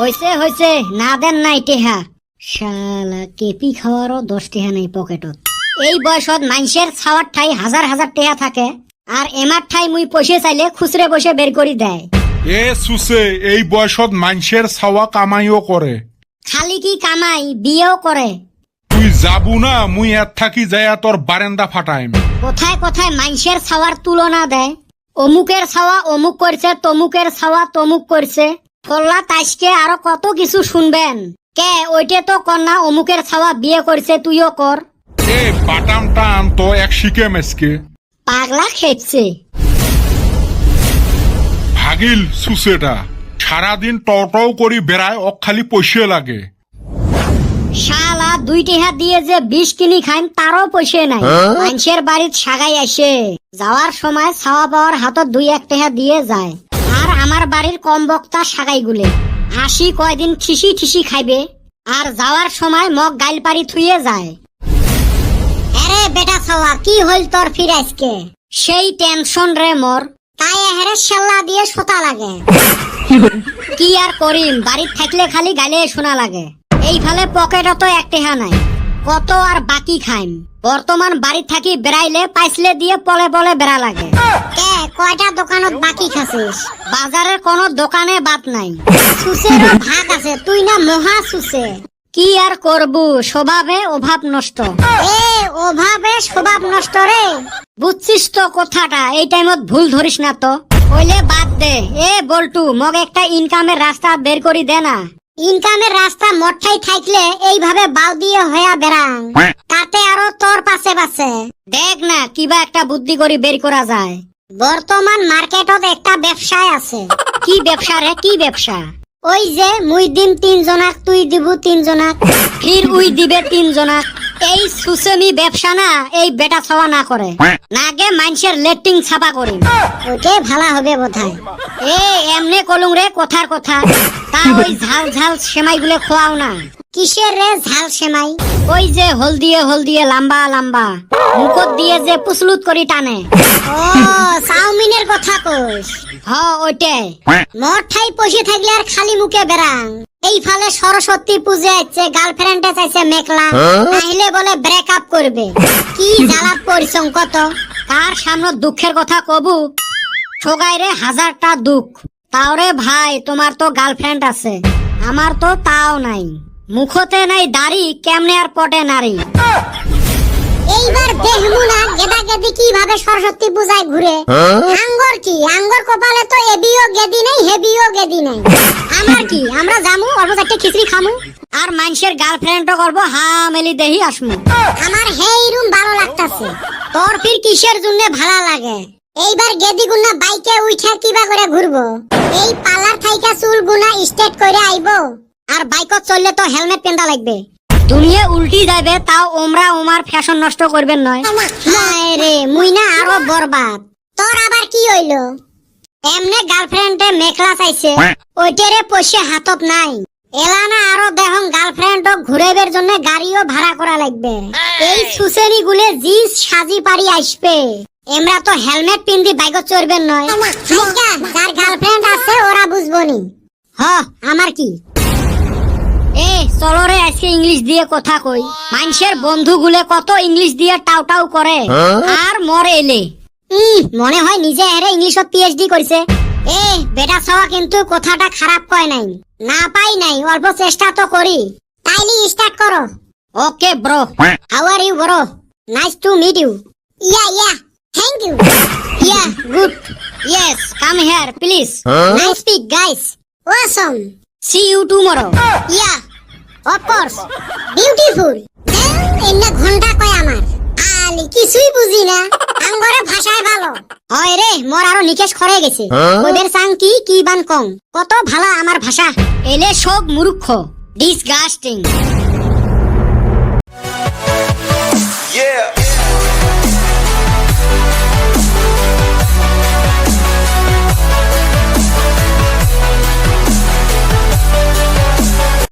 হইছে হইছে। না দেন নাই টেহা। শালা কেপি খাওয়ারও দশ টেহা নেই পকেটত। এই বয়সত মানুষের ছাওয়ার ঠাই হাজার হাজার টেহা থাকে আর এমার ঠাই মুই পয়সা চাইলে খুচরে বসে বের করি দেয়। এ সুসে এই বয়সত মানুষের ছাওয়া কামাইও করে। খালি কি কামাই বিয়েও করে। তুই যাবু না মুই এর থাকি যাইয়া তোর বারেন্দা ফাটাইম। কোথায় কোথায় মানুষের ছাওয়ার তুলনা দেয়? অমুকের ছাওয়া অমুক করছে তমুকের ছাওয়া তমুক করছে। ফল্লা তাইসকে আরও কত কিছু শুনবেন। কে ওইটে তো কন্যা অমুকের ছাওয়া বিয়ে করছে তুইও কর। এ বাটামটা আনতো এক শিকে মেসকে। পাগলা খেপছে। ভাগিল সুসেটা। সারাদিন টও করি বেড়ায় ওক খালি পয়সা লাগে। শালা দুই টেহা দিয়ে যে বিষ কিনি খাইম তারও পয়সা নাই। মানুষের বাড়িত সাগাই আসে। যাওয়ার সময় ছাওয়া পাওয়ার হাতত দুই এক টেহা দিয়ে যায়। আমার বাড়ির কম বক্তা সাগাই গুলে হাসি কয়দিন খিসি খিসি খাইবে, আর যাওয়ার সময় মগ গাইল থুয়ে যায়। আরে বেটা কি হইল তোর ফির আজকে? সেই টেনশন রে মোর, তাই হেরে দিয়ে সোতা লাগে। কি আর করিম বাড়িত থাকলে খালি গালে শোনা লাগে। এই ফালে পকেটও তো এক টেহা নাই, কত আর বাকি খাইম। বর্তমান বাড়ি থাকি বেড়াইলে, পাইসলে দিয়ে পলে পলে বেড়া লাগে। কয়টা দোকানত বাকি খাসিস বাজারের কোনো দোকানে বাদ নাই। সুসেরও ভাগ আছে, তুই না মহা সুসে কি আর করবু, স্বভাবে অভাব নষ্ট। এ, অভাবে স্বভাব নষ্ট রে। বুঝছিস তো কথাটা, এই টাইমত ভুল ধরিস না তো। কইলে বাদ দে। এ, বল্টু, মগ একটা ইনকামের রাস্তা বের করি দে না। ইনকামের রাস্তা মঠাই থাকলে এইভাবে বাল দিয়ে হইয়া বেড়াং। তাতে আরও তোর পাশে পাশে দেখ না, কিবা একটা বুদ্ধি করি বের করা যায়। বর্তমান মার্কেটত একটা ব্যবসায় আছে। কি ব্যবসা রে? কি ব্যবসা? ওই যে, মুই দিম তিনজনাক, তুই দিব তিনজনাক। ফির উই দিবে তিনজনাক। এই সুসেমি ব্যবসা না এই বেটা ছাওয়া না করে। নাগে মানুষের লেট্রিং ছাপা করি। ওকে ভালো হবে বোধহয়। এ এমনে কলুং রে কথার কথা। তা ওই ঝাল ঝাল সেমাই গুলো খোয়াও না। কিসের রে ঝাল সেমাই? ওই যে হলদিয়ে হলদিয়ে লম্বা লম্বা। মুখত দিয়ে যে পুসলুত করি টানে। ও চাউমিনের কথা কইস। হ ওইটাই। মোর ঠাই পয়সা থাকলে আর খালি মুখে বেড়াং। এই ফালে সরস্বতী পূজা আছে গার্লফ্রেন্ডে চাইছে মেকলা। তাইলে বলে ব্রেকআপ করবে। কি জ্বালাত পরিশ্রম কত? তার সামনে দুঃখের কথা কবু? ঠোগাইরে হাজারটা দুঃখ। তাওরে ভাই তোমার তো গার্লফ্রেন্ড আছে। আমার তো তাও নাই। মুখতে নাই দাড়ি কেমনে আর পটে নারী? এইবার দেখমু না গেদা গেদি কীভাবে সরস্বতী পূজায় ঘুরে? আঙ্গর কি? আঙ্গর কপালে তো এবিও গেদি নেই হেবিও গেদি নেই। আমার কি? আমরা জামু অল্প চারটে খিচড়ি খামু। আর মানুষের গার্লফ্রেন্ডও করব হা মেলি দেহি আসমু। আমার হেই রুম ভালো লাগতাছে। তোর ফির কিসের জন্য ভালো লাগে? এইবার গেদি গুনা বাইকে উঠা কিবা করে ঘুরবো। এই পার্লার থাইকা চুল গুনা স্ট্রেট করে আইবো। আর বাইকত চললে তো হেলমেট পেন্দা লাগবে। দুনিয়া উল্টি যাবে তাও ওমরা ওমার ফ্যাশন নষ্ট করবেন নয় রে মুই না আরও বরবাদ তোর আবার কি হইল এমনে গার্লফ্রেন্ডে মেখলা চাইছে ওইটারে পয়সা হাতত নাই এলানা আরও দেহং গার্লফ্রেন্ড ঘুরাইবার জন্য গাড়িও ভাড়া করা লাগবে এই সুসেনি গুলে জি সাজি পারি আসবে এমরা তো হেলমেট পিন্দি বাইকত চড়বেন নয় যার গার্লফ্রেন্ড আছে ওরা বুঝবনি হ আমার কি চলো রে আজকে ইংলিশ দিয়ে কথা কই। মানুষের বন্ধু গুলে কত ইংলিশ দিয়ে টাউ টাউ করে। আর মরে এলে। মনে হয় নিজে এরে ইংলিশত পিএইচডি করছে। এ বেটা ছাওয়া কিন্তু কথাটা খারাপ কয় নাই। না পাই নাই অল্প চেষ্টা তো করি। তাইলে স্টার্ট করো। Okay bro how are you bro nice to meet you yeah yeah thank you yeah good yes come here please nice speak guys awesome see you tomorrow yeah of beautiful এন্না ঘণ্টা কয় আমার? আলি কিছুই বুঝি না। আঙ্গরে ভাষায় ভালো। হয় রে মোর আরও নিকেশ খরে গেছে। ওদের সাং কি কি বান কম কত ভালা আমার ভাষা। এলে সব মূর্খ ডিসগাস্টিং Yeah.